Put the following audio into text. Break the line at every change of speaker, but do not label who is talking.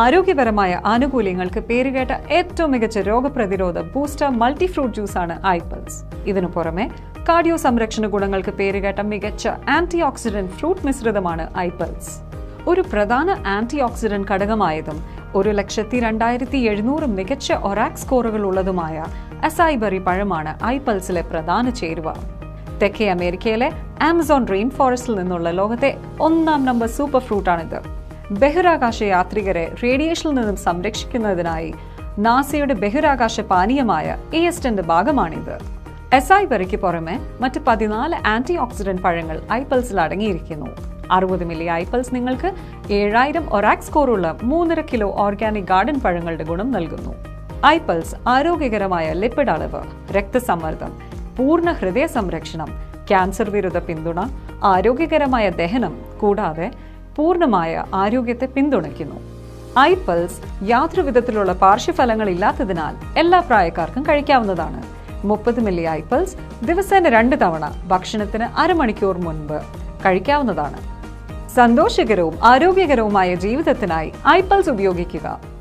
ആരോഗ്യപരമായ ആനുകൂല്യങ്ങൾക്ക് പേരുകേട്ട ഏറ്റവും മികച്ച രോഗപ്രതിരോധ ബൂസ്റ്റർ മൾട്ടി ഫ്രൂട്ട് ജ്യൂസാണ് ഐപ്പിൾസ് ഇതിനു പുറമെ കാർഡിയോ സംരക്ഷണ ഗുണങ്ങൾക്ക് പേരുകേട്ട മികച്ച ആന്റി ഓക്സിഡന്റ് ഫ്രൂട്ട് മിശ്രിതമാണ് ഐപ്പിൾസ് ഒരു പ്രധാന ആന്റി ഓക്സിഡന്റ് ഘടകമായതും ഒരു ലക്ഷത്തി രണ്ടായിരത്തി എഴുന്നൂറ് മികച്ച ഒറാക് സ്കോറുകൾ ഉള്ളതുമായ അസൈബറി പഴമാണ് ഐപ്പിൾസിലെ പ്രധാന ചേരുവ. തെക്കേ അമേരിക്കയിലെ ആമസോൺ റെയിൻ ഫോറസ്റ്റിൽ നിന്നുള്ള ലോകത്തെ ഒന്നാം നമ്പർ സൂപ്പർ ഫ്രൂട്ടാണിത്. ബഹിരാകാശ യാത്രികരെ റേഡിയേഷനിൽ നിന്നും സംരക്ഷിക്കുന്നതിനായി നാസയുടെ ബഹിരാകാശ പാനീയമായ എസ്റ്റന്റെ ഭാഗമാണിത്. എസൈബറിക്ക് പുറമെ മറ്റ് പതിനാല് ആന്റി ഓക്സിഡന്റ് പഴങ്ങൾ ഐപ്പൽസിൽ അടങ്ങിയിരിക്കുന്നു. അറുപത് മില്ലി ഐപൾസ് നിങ്ങൾക്ക് ഏഴായിരം ഒരാക് സ്കോറുള്ള മൂന്നര കിലോ ഓർഗാനിക് ഗാർഡൻ പഴങ്ങളുടെ ഗുണം നൽകുന്നു. ഐപൾസ് ആരോഗ്യകരമായ ലിപ്പിഡ് അളവ് രക്തസമ്മർദ്ദം പൂർണ ഹൃദയ സംരക്ഷണം ക്യാൻസർ വിരുദ്ധ പിന്തുണ ആരോഗ്യകരമായ ദഹനം കൂടാതെ പൂർണമായ ആരോഗ്യത്തെ പിന്തുണയ്ക്കുന്നു. ഐ പൾസ് യാതൊരു വിധത്തിലുള്ള പാർശ്വഫലങ്ങൾ ഇല്ലാത്തതിനാൽ എല്ലാ പ്രായക്കാർക്കും കഴിക്കാവുന്നതാണ്. മുപ്പത് മില്ലി ഐ പൾസ് ദിവസേന രണ്ട് തവണ ഭക്ഷണത്തിന് അരമണിക്കൂർ മുൻപ് കഴിക്കാവുന്നതാണ്. സന്തോഷകരവും ആരോഗ്യകരവുമായ ജീവിതത്തിനായി ഐ പൾസ് ഉപയോഗിക്കുക.